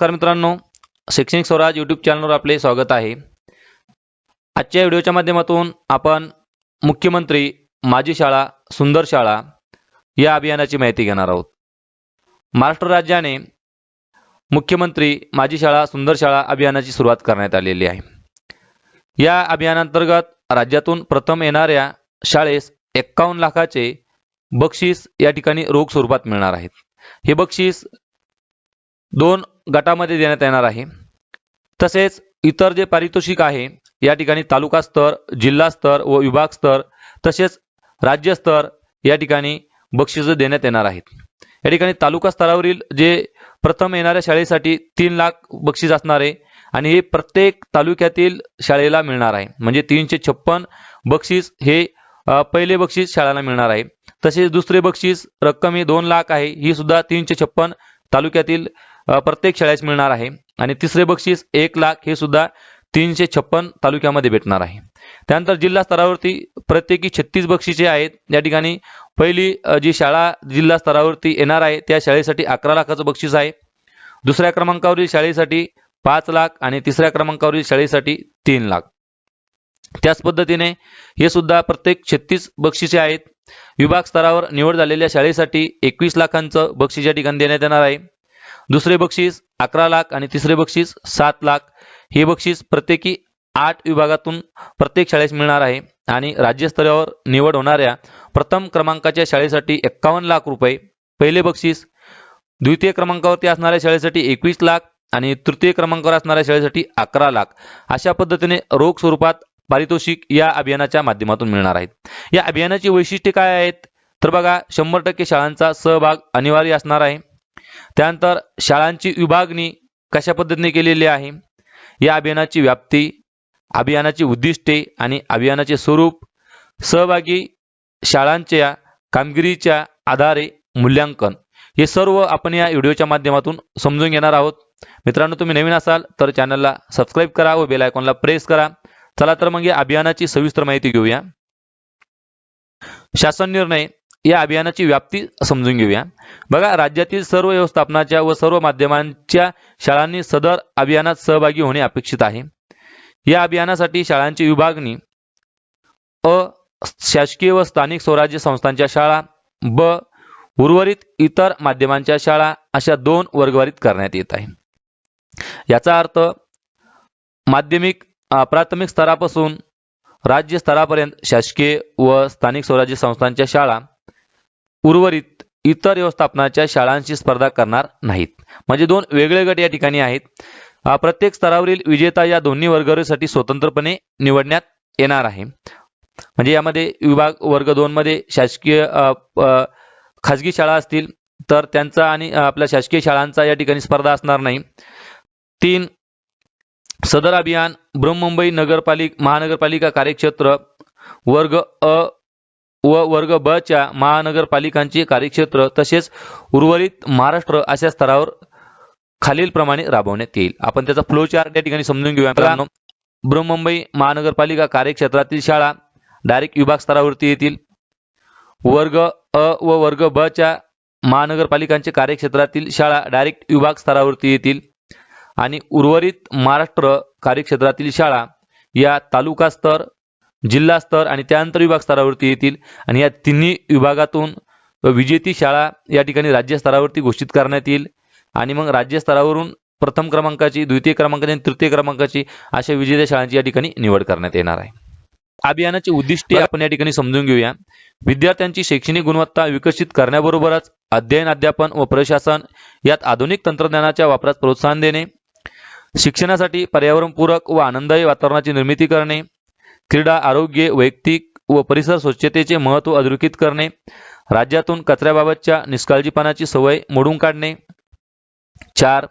नमस्कार मित्रांनो शैक्षणिक स्वराज यूट्यूब चॅनलवर आपले स्वागत आहे. आजच्या व्हिडिओच्या माध्यमातून आपण मुख्यमंत्री माझी शाळा सुंदर शाळा या अभियानाची माहिती घेणार आहोत. महाराष्ट्र राज्याने मुख्यमंत्री माझी शाळा सुंदर शाळा अभियानाची सुरुवात करण्यात आलेली आहे. या अभियानांतर्गत राज्यातून प्रथम येणाऱ्या शाळेस एक्कावन्न लाखाचे बक्षीस या ठिकाणी रोख स्वरूपात मिळणार आहेत. हे बक्षीस दोन गटामध्ये देण्यात येणार आहे. तसेच इतर जे पारितोषिक आहे या ठिकाणी तालुका स्तर जिल्हा स्तर व विभाग स्तर तसेच राज्य स्तर या ठिकाणी बक्षीस देण्यात येणार आहेत. या ठिकाणी तालुका स्तरावरील जे प्रथम येणाऱ्या शाळेसाठी तीन लाख बक्षीस असणार आहे आणि हे प्रत्येक तालुक्यातील शाळेला मिळणार आहे. म्हणजे तीनशे छप्पन बक्षीस हे पहिले बक्षीस शाळांना मिळणार आहे. तसेच दुसरे बक्षीस रक्कम ही दोन लाख आहे. ही सुद्धा तीनशे छप्पन तालुक्यातील प्रत्येक शाळेस मिळणार आहे. आणि तिसरे बक्षीस एक लाख हे सुद्धा तीनशे छप्पन तालुक्यामध्ये भेटणार आहे. त्यानंतर जिल्हा स्तरावरती प्रत्येकी छत्तीस बक्षिसे आहेत. या ठिकाणी पहिली जी शाळा जिल्हा स्तरावरती येणार आहे त्या शाळेसाठी अकरा लाखाचं बक्षीस आहे. दुसऱ्या क्रमांकावरील शाळेसाठी पाच लाख आणि तिसऱ्या क्रमांकावरील शाळेसाठी तीन लाख. त्याच पद्धतीने हे सुद्धा प्रत्येक छत्तीस बक्षिसे आहेत. विभाग स्तरावर निवड झालेल्या शाळेसाठी एकवीस लाखांचं बक्षीस या ठिकाणी देण्यात येणार आहे. दुसरे बक्षीस अकरा लाख आणि तिसरे बक्षीस सात लाख. हे बक्षीस प्रत्येकी आठ विभागातून प्रत्येक शाळेस मिळणार आहे आणि राज्यस्तरावर निवड होणाऱ्या प्रथम क्रमांकाच्या शाळेसाठी एक्कावन्न लाख रुपये. पहिले बक्षीस द्वितीय क्रमांकावरती असणाऱ्या शाळेसाठी एकवीस लाख आणि तृतीय क्रमांकावर असणाऱ्या शाळेसाठी अकरा लाख. अशा पद्धतीने रोख स्वरूपात पारितोषिक या अभियानाच्या माध्यमातून मिळणार आहेत. या अभियानाची वैशिष्ट्ये काय आहेत? तर बघा शंभर टक्के शाळांचा सहभाग अनिवार्य असणार आहे. त्यानंतर शाळांची विभागणी कशा पद्धतीने केलेली आहे? या अभियानाची व्याप्ती अभियानाची उद्दिष्टे आणि अभियानाचे स्वरूप सहभागी शाळांच्या कामगिरीच्या आधारे मूल्यांकन हे सर्व आपण या व्हिडिओच्या माध्यमातून समजून घेणार आहोत. मित्रांनो तुम्ही नवीन असाल तर चॅनलला सबस्क्राईब करा व बेल आयकॉनला प्रेस करा. चला तर मग या अभियानाची सविस्तर माहिती घेऊया. शासन निर्णय या अभियानाची व्याप्ती समजून घेऊया. बघा राज्यातील सर्व व्यवस्थापनाच्या व सर्व माध्यमांच्या शाळांनी सदर अभियानात सहभागी होणे अपेक्षित आहे. या अभियानासाठी शाळांची विभागणी अ शासकीय व स्थानिक स्वराज्य संस्थांच्या शाळा ब उर्वरित इतर माध्यमांच्या शाळा अशा दोन वर्गवारीत करण्यात येत आहे. याचा अर्थ माध्यमिक प्राथमिक स्तरापासून राज्य स्तरापर्यंत शासकीय व स्थानिक स्वराज्य संस्थांच्या शाळा उर्वरित इतर व्यवस्थापनाच्या शाळांशी स्पर्धा करणार नाहीत. म्हणजे दोन वेगळे गट या ठिकाणी आहेत. प्रत्येक स्तरावरील विजेता या दोन्ही वर्गासाठी स्वतंत्रपणे निवडण्यात येणार आहे. म्हणजे यामध्ये विभाग वर्ग दोन मध्ये शासकीय खाजगी शाळा असतील तर त्यांचा आणि आपल्या शासकीय शाळांचा या ठिकाणी स्पर्धा असणार नाही. तीन सदर अभियान बृहमुंबई नगरपालिका महानगरपालिका कार्यक्षेत्र वर्ग अ व वर्ग ब च्या महानगरपालिकांचे कार्यक्षेत्र तसेच उर्वरित महाराष्ट्र अशा स्तरावर खालीलप्रमाणे राबवण्यात येईल. आपण त्याचा फ्लो चार्ट या ठिकाणी समजून घेऊया बृहमुंबई महानगरपालिका कार्यक्षेत्रातील शाळा डायरेक्ट विभाग स्तरावरती येतील. वर्ग अ व वर्ग ब च्या महानगरपालिकांचे कार्यक्षेत्रातील शाळा डायरेक्ट विभाग स्तरावरती येतील. आणि उर्वरित महाराष्ट्र कार्यक्षेत्रातील शाळा या तालुका स्तर जिल्हा स्तर आणि त्यानंतर विभाग स्तरावरती येतील. आणि या तिन्ही विभागातून विजेती शाळा या ठिकाणी राज्य स्तरावरती घोषित करण्यात येईल. आणि मग राज्य स्तरावरून प्रथम क्रमांकाची द्वितीय क्रमांकाची आणि तृतीय क्रमांकाची अशा विजेत्या शाळांची या ठिकाणी निवड करण्यात येणार आहे. अभियानाची उद्दिष्टे आपण या ठिकाणी समजून घेऊया. विद्यार्थ्यांची शैक्षणिक गुणवत्ता विकसित करण्याबरोबरच अध्ययन अध्यापन व प्रशासन यात आधुनिक तंत्रज्ञानाच्या वापरास प्रोत्साहन देणे. शिक्षणासाठी पर्यावरणपूरक व आनंददायी वातावरणाची निर्मिती करणे. क्रीडा आरोग्य वैयक्तिक व परिसर स्वच्छतेचे महत्त्व अधोरेखित करणे राज्यातून कचऱ्याबाबतच्या निष्काळजीपणाची सवय मोडून काढणे. चार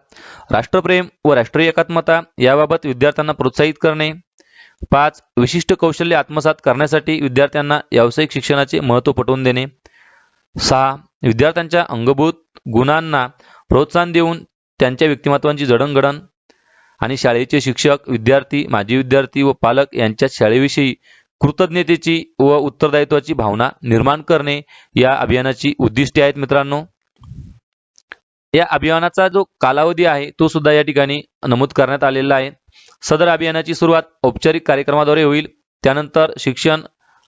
राष्ट्रप्रेम व राष्ट्रीय एकात्मता याबाबत विद्यार्थ्यांना प्रोत्साहित करणे. पाच विशिष्ट कौशल्य आत्मसात करण्यासाठी विद्यार्थ्यांना व्यावसायिक शिक्षणाचे महत्त्व पटवून देणे. सहा विद्यार्थ्यांच्या अंगभूत गुणांना प्रोत्साहन देऊन त्यांच्या व्यक्तिमत्वांची जडणघडण आणि शाळेचे शिक्षक विद्यार्थी माजी विद्यार्थी व पालक यांच्यात शाळेविषयी कृतज्ञतेची व उत्तरदायित्वाची भावना निर्माण करणे या अभियानाची उद्दिष्टे आहेत मित्रांनो. या अभियानाचा जो कालावधी आहे तो सुद्धा या ठिकाणी नमूद करण्यात आलेला आहे. सदर अभियानाची सुरुवात औपचारिक कार्यक्रमाद्वारे होईल. त्यानंतर शिक्षण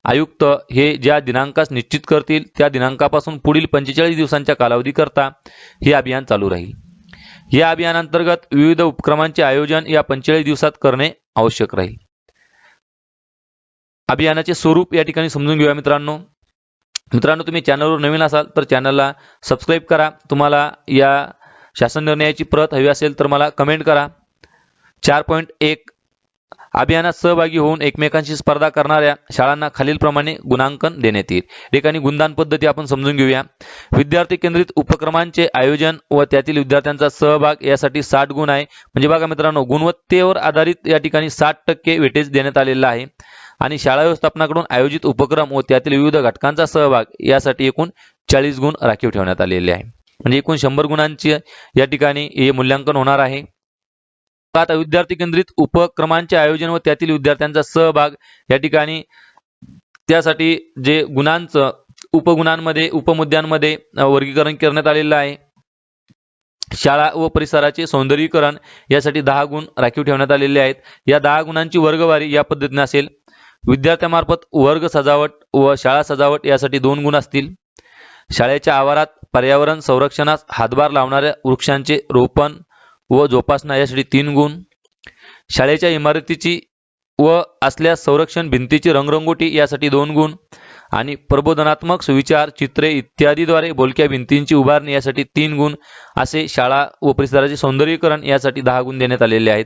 आयुक्त हे ज्या दिनांकास निश्चित करतील त्या दिनांकापासून पुढील पंचेचाळीस दिवसांच्या कालावधीकरता हे अभियान चालू राहील. या अभियानांतर्गत विविध उपक्रमांचे आयोजन या पंचेचाळीस दिवसात करणे आवश्यक राहील. अभियानाचे स्वरूप या ठिकाणी समजून घेऊया मित्रांनो. मित्रांनो तुम्ही चॅनलवर नवीन असाल तर चॅनलला सबस्क्राईब करा. तुम्हाला या शासन निर्णयाची प्रत हवी असेल तर मला कमेंट करा. चार पॉईंट एक अभियानात सहभागी होऊन एकमेकांशी स्पर्धा करणाऱ्या शाळांना खालीलप्रमाणे गुणांकन देण्यात येईल. ठिकाणी गुणदान पद्धती आपण समजून घेऊया. विद्यार्थी केंद्रित उपक्रमांचे आयोजन व त्यातील विद्यार्थ्यांचा सहभाग यासाठी साठ गुण आहे. म्हणजे बघा मित्रांनो गुणवत्तेवर आधारित या ठिकाणी साठ टक्के वेटेज देण्यात आलेला आहे. आणि शाळा व्यवस्थापनाकडून आयोजित उपक्रम व त्यातील विविध घटकांचा सहभाग यासाठी एकूण चाळीस गुण राखीव ठेवण्यात आलेले आहे. म्हणजे एकूण शंभर गुणांची या ठिकाणी हे मूल्यांकन होणार आहे. आता विद्यार्थी केंद्रित उपक्रमांचे आयोजन व त्यातील विद्यार्थ्यांचा सहभाग या ठिकाणी त्यासाठी जे गुणांचं उपगुणांमध्ये उपमुद्द्यांमध्ये वर्गीकरण करण्यात आलेलं आहे. शाळा व परिसराचे सौंदर्यीकरण यासाठी दहा गुण राखीव ठेवण्यात आलेले आहेत. या दहा गुणांची वर्गवारी या पद्धतीने असेल. विद्यार्थ्यामार्फत वर्ग सजावट व शाळा सजावट यासाठी दोन गुण असतील. शाळेच्या आवारात पर्यावरण संरक्षणास हातभार लावणाऱ्या वृक्षांचे रोपण व जोपासना यासाठी तीन गुण. शाळेच्या इमारतीची व असल्यास संरक्षण भिंतीची रंगरंगोटी यासाठी दोन गुण. आणि प्रबोधनात्मक सुविचार चित्रे इत्यादीद्वारे बोलक्या भिंतींची उभारणी यासाठी तीन गुण. असे शाळा व परिसराचे सौंदर्यीकरण यासाठी दहा गुण देण्यात आलेले आहेत.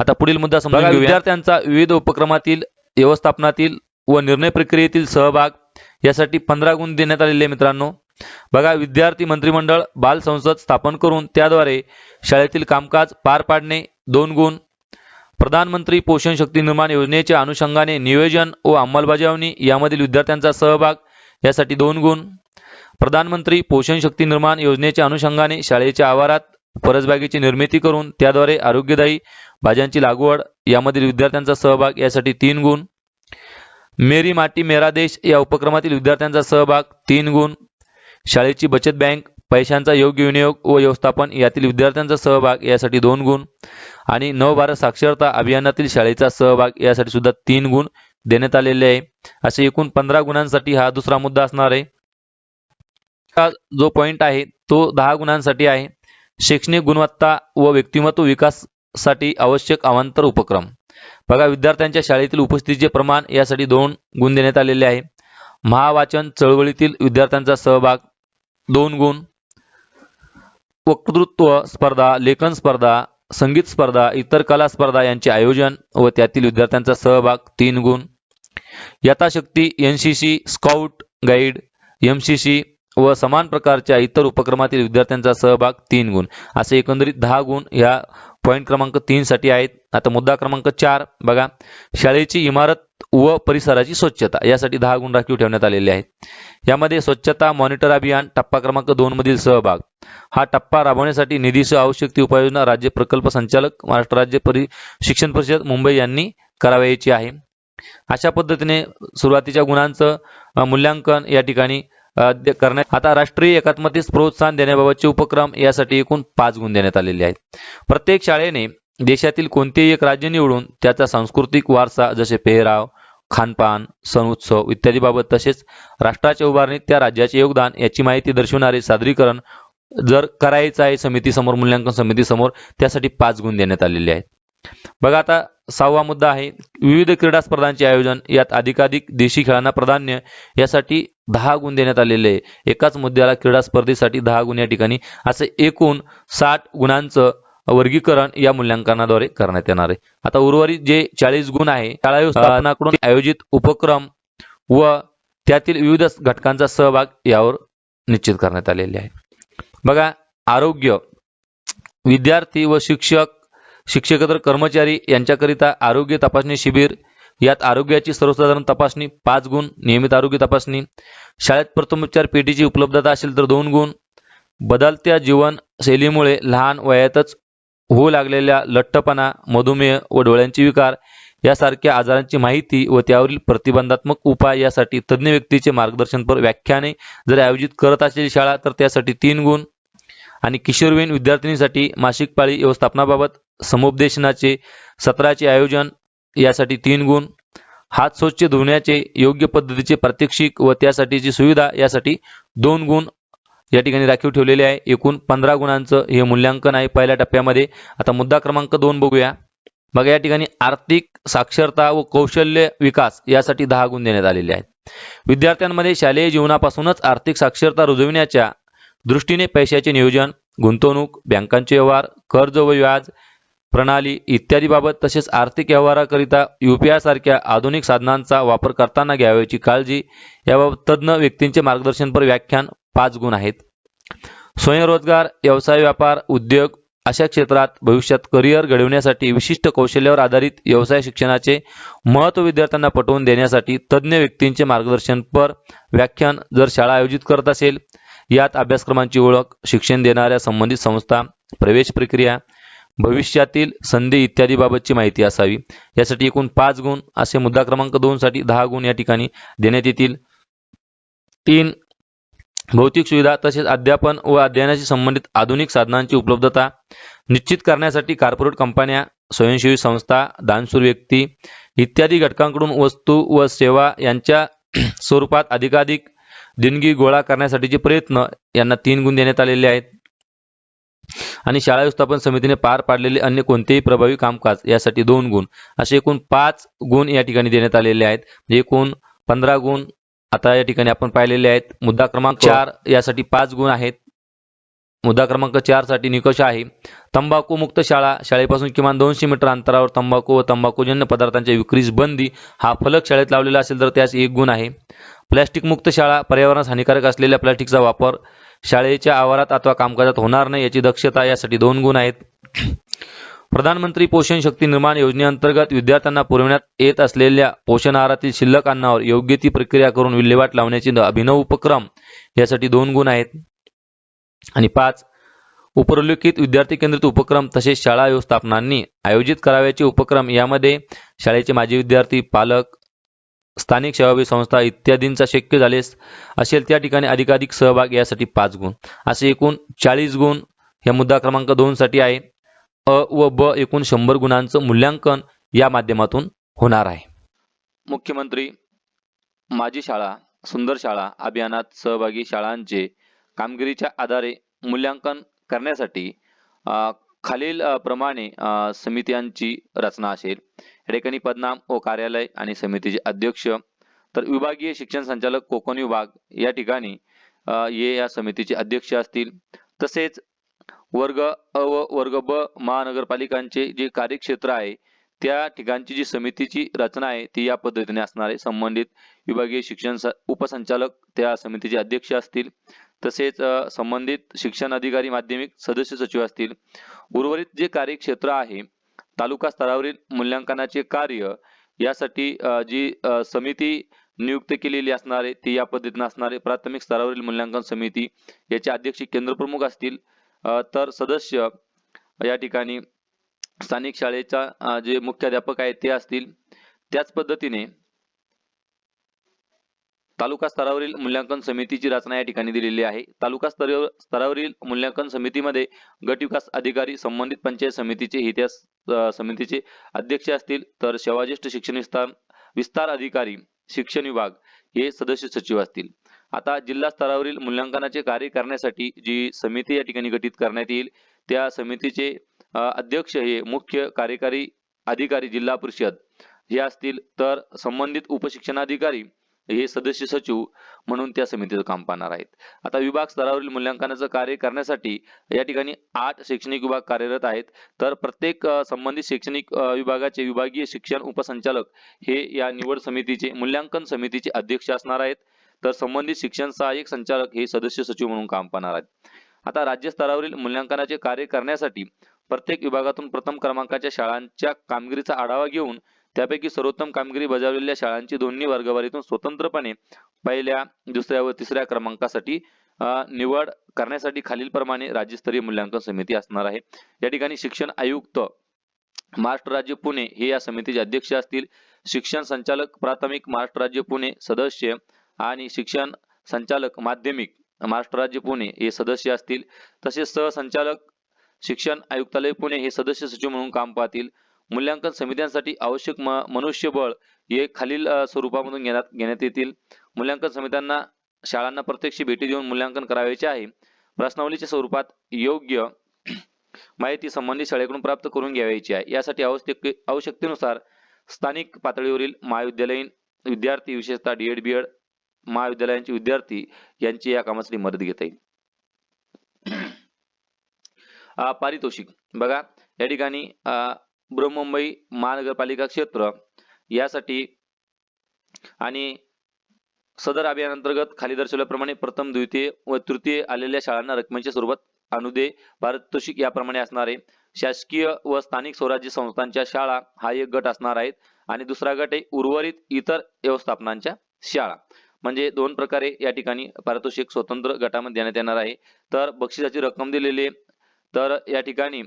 आता पुढील मुद्दा घेऊया. विद्यार्थ्यांचा विविध उपक्रमातील व्यवस्थापनातील व निर्णय प्रक्रियेतील सहभाग यासाठी पंधरा गुण देण्यात आलेले मित्रांनो. बघा विद्यार्थी मंत्रिमंडळ बाल संसद स्थापन करून त्याद्वारे शाळेतील कामकाज पार पाडणे दोन गुण. प्रधानमंत्री पोषण शक्ती निर्माण योजनेच्या अनुषंगाने नियोजन व अंमलबजावणी यामधील विद्यार्थ्यांचा सहभाग यासाठी दोन गुण. प्रधानमंत्री पोषण शक्ती निर्माण योजनेच्या अनुषंगाने शाळेच्या आवारात परसबागेची निर्मिती करून त्याद्वारे आरोग्यदायी भाज्यांची लागवड यामधील विद्यार्थ्यांचा सहभाग यासाठी तीन गुण. मेरी माटी मेरा देश या उपक्रमातील विद्यार्थ्यांचा सहभाग तीन गुण. शाळेची बचत बँक पैशांचा योग्य विनियोग व व्यवस्थापन यातील विद्यार्थ्यांचा सहभाग यासाठी दोन गुण आणि नवभारत साक्षरता अभियानातील शाळेचा सहभाग यासाठी सुद्धा तीन गुण देण्यात आलेले आहे. असे एकूण पंधरा गुणांसाठी हा दुसरा मुद्दा असणार आहे. हा जो पॉइंट आहे तो दहा गुणांसाठी आहे. शैक्षणिक गुणवत्ता व व्यक्तिमत्व विकासासाठी आवश्यक अवांतर उपक्रम. बघा विद्यार्थ्यांच्या शाळेतील उपस्थितीचे प्रमाण यासाठी दोन गुण देण्यात आलेले आहे. महावाचन चळवळीतील विद्यार्थ्यांचा सहभाग दोन गुण. वक्तृत्व स्पर्धा लेखन स्पर्धा संगीत स्पर्धा इतर कला स्पर्धा यांचे आयोजन व त्यातील विद्यार्थ्यांचा सहभाग तीन गुण. यथाशक्ती N C C scout guide M C C व समान प्रकारच्या इतर उपक्रमातील विद्यार्थ्यांचा सहभाग तीन गुण. असे एकंदरीत दहा गुण या पॉईंट क्रमांक तीनसाठी आहेत. आता मुद्दा क्रमांक चार बघा. शाळेची इमारत व परिसराची स्वच्छता. यासाठी दहा गुण राखीव ठेवण्यात आलेले आहेत. यामध्ये स्वच्छता मॉनिटर अभियान टप्पा क्रमांक दोन मधील सहभाग. हा टप्पा राबवण्यासाठी निधीसह आवश्यक ती उपाययोजना राज्य प्रकल्प संचालक महाराष्ट्र राज्य परि शिक्षण परिषद मुंबई यांनी करावयाची आहे. अशा पद्धतीने सुरुवातीच्या गुणांचं मूल्यांकन या ठिकाणी करण्यात आता राष्ट्रीय एकात्मतेस प्रोत्साहन देण्याबाबतचे उपक्रम यासाठी एकूण पाच गुण देण्यात आलेले आहेत. प्रत्येक शाळेने देशातील कोणतेही एक राज्य निवडून त्याचा सांस्कृतिक वारसा जसे पेहराव खानपान सण उत्सव इत्यादीबाबत तसेच राष्ट्राच्या उभारणीत त्या राज्याचे योगदान याची माहिती दर्शवणारे सादरीकरण जर करायचं आहे समितीसमोर मूल्यांकन समितीसमोर त्यासाठी पाच गुण देण्यात आलेले आहेत. बघा आता सहावा मुद्दा आहे. विविध क्रीडा स्पर्धांचे आयोजन यात अधिकाधिक देशी खेळांना प्राधान्य यासाठी दहा गुण देण्यात आलेले आहे. एकाच मुद्द्याला क्रीडा स्पर्धेसाठी दहा गुण या ठिकाणी. असे एकूण साठ गुणांचं वर्गीकरण या मूल्यांकनाद्वारे करण्यात येणार आहे. आता उर्वरित जे चाळीस गुण आहे शाळा व्यवस्थापनाकडून आयोजित उपक्रम व त्यातील विविध घटकांचा सहभाग यावर निश्चित करण्यात आलेले आहे. बघा आरोग्य. विद्यार्थी व शिक्षक शिक्षकेतर कर्मचारी यांच्याकरिता आरोग्य तपासणी शिबिर यात आरोग्याची सर्वसाधारण तपासणी पाच गुण नियमित आरोग्य तपासणी शाळेत प्रथमोपचार पेटीची उपलब्धता असेल तर दोन गुण बदलत्या जीवनशैलीमुळे लहान वयातच होऊ लागलेल्या लठ्ठपणा मधुमेह व डोळ्यांचे विकार यासारख्या आजारांची माहिती व त्यावरील प्रतिबंधात्मक उपाय यासाठी तज्ज्ञ व्यक्तीचे मार्गदर्शनपर व्याख्याने जर आयोजित करत असेल शाळा तर त्यासाठी तीन गुण. आणि किशोरवयीन विद्यार्थिनीसाठी मासिक पाळी व्यवस्थापनाबाबत समुपदेशनाचे सत्राचे आयोजन यासाठी तीन गुण. हात स्वच्छ धुण्याचे योग्य पद्धतीचे प्रात्यक्षिक व त्यासाठीची सुविधा यासाठी दोन गुण. या ठिकाणी राखीव ठेवलेले आहे. एकूण पंधरा गुणांचं हे मूल्यांकन आहे पहिल्या टप्प्यामध्ये. आता मुद्दा क्रमांक दोन बघूया. बघा या ठिकाणी आर्थिक साक्षरता व कौशल्य विकास यासाठी दहा गुण देण्यात आलेले आहेत. विद्यार्थ्यांमध्ये शालेय जीवनापासूनच आर्थिक साक्षरता रुजविण्याच्या दृष्टीने पैशाचे नियोजन गुंतवणूक बँकांचे व्यवहार कर्ज व व्याज प्रणाली इत्यादीबाबत तसेच आर्थिक व्यवहाराकरिता युपीआय सारख्या आधुनिक साधनांचा वापर करताना घ्यावयाची काळजी. याबाबत तज्ज्ञ व्यक्तींचे मार्गदर्शनपर व्याख्यान पाच गुण आहेत. स्वयंरोजगार व्यवसाय व्यापार उद्योग अशा क्षेत्रात भविष्यात करिअर घडविण्यासाठी विशिष्ट कौशल्यावर आधारित व्यवसाय शिक्षणाचे महत्त्व विद्यार्थ्यांना पटवून देण्यासाठी तज्ज्ञ व्यक्तींचे मार्गदर्शनपर व्याख्यान जर शाळा आयोजित करत असेल यात अभ्यासक्रमांची ओळख शिक्षण देणाऱ्या संबंधित संस्था प्रवेश प्रक्रिया भविष्यातील संधी इत्यादीबाबतची माहिती असावी. यासाठी एकूण पाच गुण असे मुद्दा क्रमांक दोन साठी दहा गुण या ठिकाणी देण्यात येतील. तीन भौतिक सुविधा तसेच अध्यापन व अध्ययनाशी संबंधित आधुनिक साधनांची उपलब्धता निश्चित करण्यासाठी कॉर्पोरेट कंपन्या स्वयंसेवी संस्था दानशूर व्यक्ती इत्यादी घटकांकडून वस्तू व सेवा यांच्या स्वरूपात अधिकाधिक देणगी गोळा करण्यासाठीचे प्रयत्न यांना तीन गुण देण्यात आलेले आहेत. आणि शाळा व्यवस्थापन समितीने पार पाडलेले अन्य कोणतेही प्रभावी कामकाज यासाठी दोन गुण असे एकूण पाच गुण या ठिकाणी देण्यात आलेले आहेत. म्हणजे एकूण पंधरा गुण आता या ठिकाणी आपण पाहिलेले आहेत मुद्दा क्रमांक चार यासाठी पाच गुण आहेत. मुद्दा क्रमांक चारसाठी निकष आहे. तंबाखू मुक्त शाळा शाळेपासून किमान दोनशे मीटर अंतरावर तंबाखू व तंबाखूजन्य पदार्थांच्या विक्रीस बंदी हा फलक शाळेत लावलेला असेल तर त्यास एक गुण आहे. प्लॅस्टिक मुक्त शाळा पर्यावरणास हानिकारक असलेल्या प्लॅस्टिकचा वापर शाळेच्या आवारात अथवा कामकाजात होणार नाही याची दक्षता यासाठी दोन गुण आहेत. प्रधानमंत्री पोषण शक्ती निर्माण योजनेअंतर्गत विद्यार्थ्यांना पुरवण्यात येत असलेल्या पोषण आहारातील शिल्लक अन्नावर योग्य ती प्रक्रिया करून विल्हेवाट लावण्याचे अभिनव उपक्रम यासाठी दोन गुण आहेत. आणि पाच उपरोल्लेखित विद्यार्थी केंद्रित उपक्रम तसेच शाळा व्यवस्थापनांनी आयोजित करावयाचे उपक्रम यामध्ये शाळेचे माजी विद्यार्थी पालक स्थानिक सेवाभावी संस्था इत्यादींचा शक्य झालेस असेल त्या ठिकाणी अधिकाधिक सहभाग यासाठी पाच गुण. असे एकूण चाळीस गुण या मुद्दा क्रमांक दोन साठी आहे. अ व ब एकूण शंभर गुणांचं मूल्यांकन या माध्यमातून होणार आहे. मुख्यमंत्री माझी शाळा सुंदर शाळा अभियानात सहभागी शाळांचे कामगिरीच्या आधारे मूल्यांकन करण्यासाठी खालील प्रमाणे समित्यांची रचना असेल. या ठिकाणी पदनाम व कार्यालय आणि समितीचे अध्यक्ष तर विभागीय शिक्षण संचालक कोकण विभाग या ठिकाणी ये या समितीचे अध्यक्ष असतील. तसेच वर्ग अ व वर्ग ब महानगरपालिकांचे जे कार्यक्षेत्र आहे त्या ठिकाणची जी समितीची रचना आहे ती या पद्धतीने असणार आहे. संबंधित विभागीय शिक्षण उपसंचालक त्या समितीचे अध्यक्ष असतील. तसेच संबंधित शिक्षण अधिकारी माध्यमिक सदस्य सचिव असतील. उर्वरित जे कार्यक्षेत्र आहे तालुका स्तरावरील मूल्यांकनाचे कार्य यासाठी जी समिती नियुक्त केलेली असणार आहे ती या पद्धतीने असणार आहे. प्राथमिक स्तरावरील मूल्यांकन समिती याचे अध्यक्ष केंद्रप्रमुख असतील. तर सदस्य या ठिकाणी स्थानिक शाळेचा जे मुख्याध्यापक आहेत ते असतील. त्याच पद्धतीने तालुका स्तरावरील मूल्यांकन समितीची रचना या ठिकाणी दिलेली आहे. तालुका स्तरावर स्तरावरील मूल्यांकन समितीमध्ये गट विकास अधिकारी संबंधित पंचायत समितीचे हे त्या समितीचे अध्यक्ष असतील. तर सेवाज्येष्ठ शिक्षण विस्तार विस्तार अधिकारी शिक्षण विभाग हे सदस्य सचिव असतील. आता जिल्हा स्तरावरील मूल्यांकनाचे कार्य करण्यासाठी जी समिती या ठिकाणी गठीत करण्यात येईल त्या समितीचे अध्यक्ष हे मुख्य कार्यकारी अधिकारी जिल्हा परिषद. हे असतील तर संबंधित उपशिक्षणाधिकारी हे सदस्य सचिव म्हणून त्या समितीचं काम पाहणार आहेत. आता विभाग स्तरावरील मूल्यांकनाचं कार्य करण्यासाठी या ठिकाणी आठ शैक्षणिक विभाग कार्यरत आहेत. तर प्रत्येक संबंधित शैक्षणिक विभागाचे विभागीय शिक्षण उपसंचालक हे या निवड समितीचे मूल्यांकन समितीचे अध्यक्ष असणार आहेत. तर संबंधित शिक्षण सहाय्यक संचालक हे सदस्य सचिव म्हणून काम पाहणार आहेत. आता राज्य स्तरावरील मूल्यांकनाचे कार्य करण्यासाठी प्रत्येक विभागातून प्रथम क्रमांकाच्या शाळांच्या कामगिरीचा आढावा घेऊन त्यापैकी सर्वोत्तम कामगिरी बजावलेल्या शाळांची दोन्ही वर्गवारीतून स्वतंत्रपणे पहिल्या दुसऱ्या व तिसऱ्या क्रमांकासाठी निवड करण्यासाठी खालीलप्रमाणे राज्यस्तरीय मूल्यांकन समिती असणार आहे. या ठिकाणी शिक्षण आयुक्त महाराष्ट्र राज्य पुणे हे या समितीचे अध्यक्ष असतील. शिक्षण संचालक प्राथमिक महाराष्ट्र राज्य पुणे सदस्य आणि शिक्षण संचालक माध्यमिक महाराष्ट्र राज्य पुणे हे सदस्य असतील. तसेच सहसंचालक शिक्षण आयुक्तालय पुणे हे सदस्य सचिव म्हणून काम पाहतील. मूल्यांकन समित्यांसाठी आवश्यक म- मनुष्यबळ हे खालील स्वरूपामधून घेण्यात घेण्यात येतील. मूल्यांकन समित्यांना शाळांना प्रत्यक्ष भेटी देऊन मूल्यांकन करावयाचे आहे. प्रश्नावलीच्या स्वरूपात योग्य माहिती संबंधित शाळेकडून प्राप्त करून घ्यावयाची आहे. यासाठी आवश्यक आवश्यकतेनुसार स्थानिक पातळीवरील महाविद्यालयीन विद्यार्थी विशेषतः डीएड बीएड महाविद्यालयांचे विद्यार्थी यांची या कामासाठी मदत घेता येईल. पारितोषिक. बघा या ठिकाणी बृहमुंबई महानगरपालिका क्षेत्र यासाठी आणि सदर अभियानांतर्गत खाली दर्शवल्याप्रमाणे प्रथम द्वितीय व तृतीय आलेल्या शाळांना रकमेच्या स्वरूपात अनुदे पारितोषिक याप्रमाणे असणारे शासकीय व स्थानिक स्वराज्य संस्थांच्या शाळा हा एक गट असणार आहेत. आणि दुसरा गट आहे उर्वरित इतर व्यवस्थापनांच्या शाळा. म्हणजे दोन प्रकारे या ठिकाणी पारितोषिक स्वतंत्र गटामध्ये देण्यात येणार आहे. तर बक्षिसाची रक्कम दिलेली आहे. तर या ठिकाणी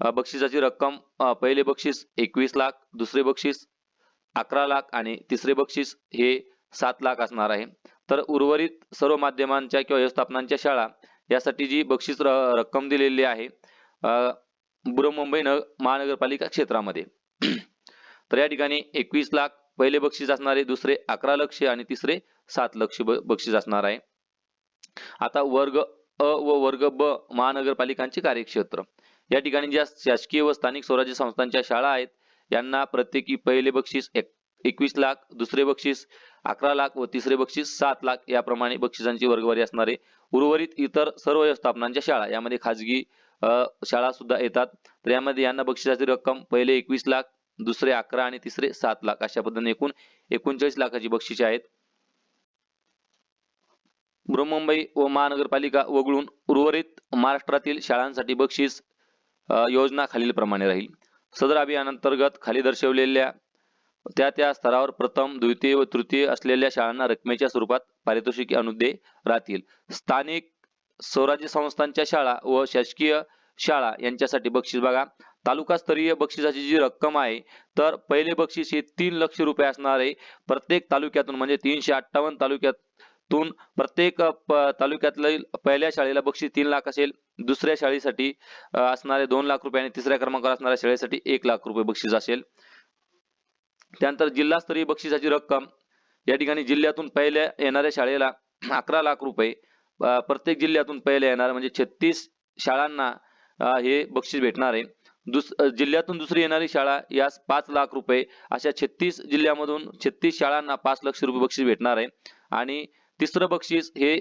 बक्षिसाची रक्कम पहिले बक्षीस एकवीस लाख दुसरे बक्षीस अकरा लाख आणि तिसरे बक्षीस हे सात लाख असणार आहे. तर उर्वरित सर्व माध्यमांच्या किंवा व्यवस्थापनांच्या शाळा यासाठी जी बक्षीस रक्कम दिलेली आहे बृहमुंबई न महानगरपालिका क्षेत्रामध्ये. तर या ठिकाणी एकवीस लाख पहिले बक्षीस असणारे दुसरे अकरा लक्ष आणि तिसरे सात लक्ष बक्षीस असणार आहे. आता वर्ग अ व वर्ग ब महानगरपालिकांचे कार्यक्षेत्र. या ठिकाणी ज्या शासकीय व स्थानिक स्वराज्य संस्थांच्या शाळा आहेत यांना प्रत्येकी पहिले बक्षीस एक एकवीस लाख दुसरे बक्षीस अकरा लाख व तिसरे बक्षीस सात लाख याप्रमाणे बक्षिसांची वर्गवारी असणारे उर्वरित इतर सर्व व्यवस्थापनांच्या शाळा. यामध्ये खाजगी शाळा सुद्धा येतात. तर यामध्ये यांना बक्षिसाची रक्कम पहिले एकवीस लाख दुसरे अकरा आणि तिसरे सात लाख. अशा पद्धतीने एकूण एकोणचाळीस लाखाची बक्षिसे आहेत. बृहमुंबई व महानगरपालिका वगळून उर्वरित महाराष्ट्रातील शाळांसाठी बक्षीस अ, योजना खालीलप्रमाणे राहील. सदर अभियानांतर्गत खाली दर्शवलेल्या त्या त्या स्तरावर प्रथम द्वितीय व तृतीय असलेल्या शाळांना रकमेच्या स्वरूपात पारितोषिके अनुदे राहतील. स्थानिक स्वराज्य संस्थांच्या शाळा व शासकीय शाळा यांच्यासाठी बक्षीस बघा. तालुकास्तरीय बक्षिसाची जी रक्कम आहे तर पहिले बक्षीस हे तीन लक्ष रुपये असणार आहे. प्रत्येक तालुक्यातून म्हणजे तीनशे अठ्ठावन्न तालुक्यातून प्रत्येक तालुक्यातील पहिल्या शाळेला बक्षीस तीन लाख असेल दुसऱ्या शाळेसाठी असणारे दोन लाख रुपये आणि तिसऱ्या क्रमांकावर असणाऱ्या शाळेसाठी एक लाख रुपये बक्षीस असेल. त्यानंतर जिल्हास्तरीय बक्षिसाची रक्कम या ठिकाणी जिल्ह्यातून पहिल्या येणाऱ्या शाळेला अकरा लाख रुपये प्रत्येक जिल्ह्यातून पहिल्या येणार म्हणजे छत्तीस शाळांना हे बक्षीस भेटणार आहे. दुस जिल्ह्यातून दुसरी येणारी शाळा यास पाच लाख रुपये अशा छत्तीस जिल्ह्यामधून छत्तीस शाळांना पाच लक्ष रुपये बक्षीस भेटणार आहे. आणि तिसरं बक्षीस हे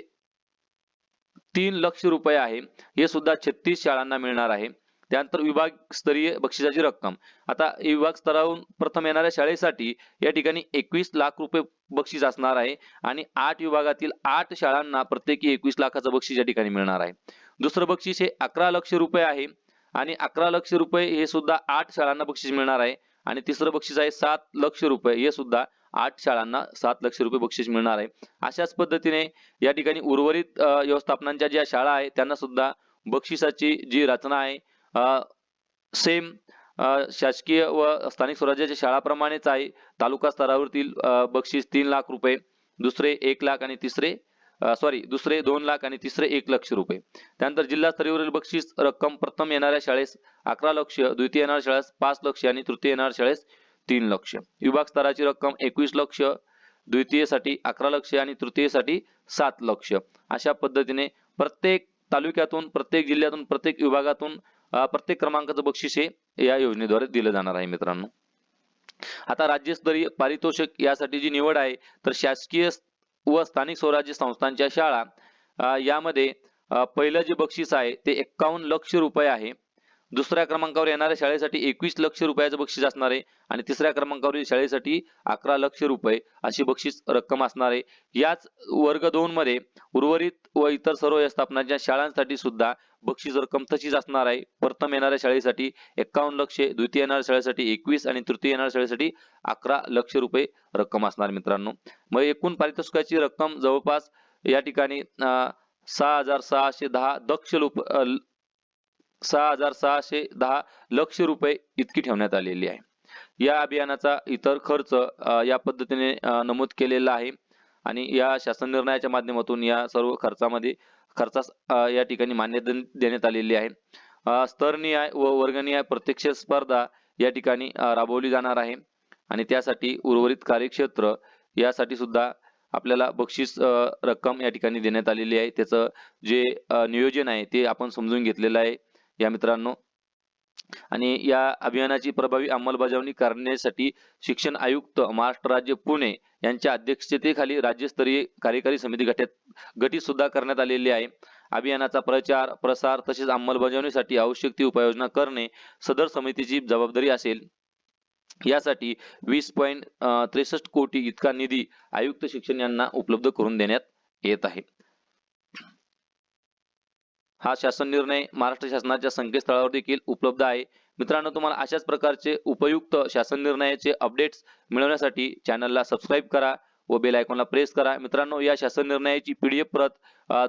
तीन लक्ष रुपये आहे. हे सुद्धा छत्तीस शाळांना मिळणार आहे. त्यानंतर विभाग स्तरीय बक्षिसाची रक्कम. आता विभाग स्तरावरून प्रथम येणाऱ्या शाळेसाठी या ठिकाणी एकवीस लाख रुपये बक्षीस असणार आहे. आणि आठ विभागातील आठ शाळांना प्रत्येकी एकवीस लाखाचं बक्षीस या ठिकाणी मिळणार आहे. दुसरं बक्षीस हे अकरा लक्ष रुपये आहे. आणि अकरा लक्ष रुपये हे सुद्धा आठ शाळांना बक्षीस मिळणार आहे. आणि तिसरं बक्षीस आहे सात लक्ष रुपये. हे सुद्धा आठ शाळांना सात लक्ष रुपये बक्षीस मिळणार आहे. अशाच पद्धतीने या ठिकाणी उर्वरित व्यवस्थापनांच्या ज्या शाळा आहेत त्यांना सुद्धा बक्षिसाची जी रचना आहे सेम शासकीय व स्थानिक स्वराज्याच्या शाळाप्रमाणेच आहे. तालुका स्तरावरील बक्षीस तीन लाख रुपये दुसरे एक लाख आणि तिसरे सॉरी दुसरे दोन लाख आणि तिसरे एक लक्ष रुपये. त्यानंतर जिल्हास्तरीवरील बक्षीस रक्कम प्रथम येणाऱ्या शाळेस अकरा लक्ष द्वितीय येणाऱ्या शाळेस पाच लक्ष आणि तृतीय येणाऱ्या शाळेस तीन लक्ष. विभाग स्तराची रक्कम एकवीस लक्ष द्वितीयसाठी अकरा लक्ष आणि तृतीयसाठी सात लक्ष. अशा पद्धतीने प्रत्येक तालुक्यातून प्रत्येक जिल्ह्यातून प्रत्येक विभागातून प्रत्येक क्रमांकाचं बक्षीस हे या योजनेद्वारे दिलं जाणार आहे मित्रांनो. आता राज्यस्तरीय पारितोषिक यासाठी जी निवड आहे तर शासकीय व स्थानिक स्वराज्य संस्थांच्या शाळा यामध्ये पहिलं जे बक्षीस आहे ते एक्कावन्न लक्ष रुपये आहे. दुसऱ्या क्रमांकावर येणाऱ्या शाळेसाठी एकवीस लक्ष रुपयाचं बक्षीस असणार आहे आणि तिसऱ्या क्रमांकावरील शाळेसाठी अकरा लक्ष रुपये अशी बक्षीस रक्कम असणार आहे. याच वर्ग दोन मध्ये उर्वरित व इतर सर्व व्यवस्थापनाच्या शाळांसाठी सुद्धा बक्षीस रक्कम तशीच असणार आहे. प्रथम येणाऱ्या शाळेसाठी एक्कावन्न लक्ष द्वितीय येणाऱ्या शाळेसाठी एकवीस आणि तृतीय येणाऱ्या शाळेसाठी अकरा लक्ष रुपये रक्कम असणार मित्रांनो. मग एकूण पारितोषिकाची रक्कम जवळपास या ठिकाणी सहा हजार सहाशे दहा दक्ष सहा हजार सहाशे दहा लक्ष रुपये इतकी ठेवण्यात आलेली आहे. या अभियानाचा इतर खर्च या पद्धतीने नमूद केलेला आहे आणि या शासन निर्णयाच्या माध्यमातून या सर्व खर्चामध्ये खर्चास या ठिकाणी मान्यता देण्यात आलेली आहे. स्तरनिहाय व वर्गनिहाय प्रत्यक्ष स्पर्धा या ठिकाणी राबवली जाणार आहे आणि त्यासाठी उर्वरित कार्यक्षेत्र यासाठी सुद्धा आपल्याला बक्षीस रक्कम या ठिकाणी देण्यात आलेली आहे. त्याचं जे नियोजन आहे ते आपण समजून घेतलेलं आहे. या मित्रांनो. आणि या अभियानाची प्रभावी अंमलबजावणी करण्यासाठी शिक्षण आयुक्त महाराष्ट्र राज्य पुणे यांच्या अध्यक्षतेखाली राज्यस्तरीय कार्यकारी समिती गठीत गठीत सुद्धा करण्यात आलेली आहे. अभियानाचा प्रचार प्रसार तसेच अंमलबजावणीसाठी आवश्यक ती उपाययोजना करणे सदर समितीची जबाबदारी असेल. यासाठी वीस पॉईंट त्रेसष्ट कोटी इतका निधी आयुक्त शिक्षण यांना उपलब्ध करून देण्यात येत आहे. हा शासन निर्णय महाराष्ट्र शासनाच्या संकेतस्थळावर देखील उपलब्ध आहे. मित्रांनो तुम्हाला अशाच प्रकारचे उपयुक्त शासन निर्णयाचे अपडेट्स मिळवण्यासाठी चॅनलला सबस्क्राईब करा व बेल आयकॉनला प्रेस करा. मित्रांनो या शासन निर्णयाची पीडीएफ प्रत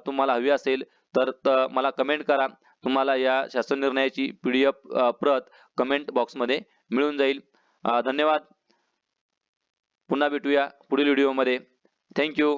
तुम्हाला हवी असेल तर मला कमेंट करा. तुम्हाला या शासन निर्णयाची पीडीएफ प्रत कमेंट बॉक्समध्ये मिळून जाईल. धन्यवाद. पुन्हा भेटूया पुढील व्हिडिओमध्ये थँक्यू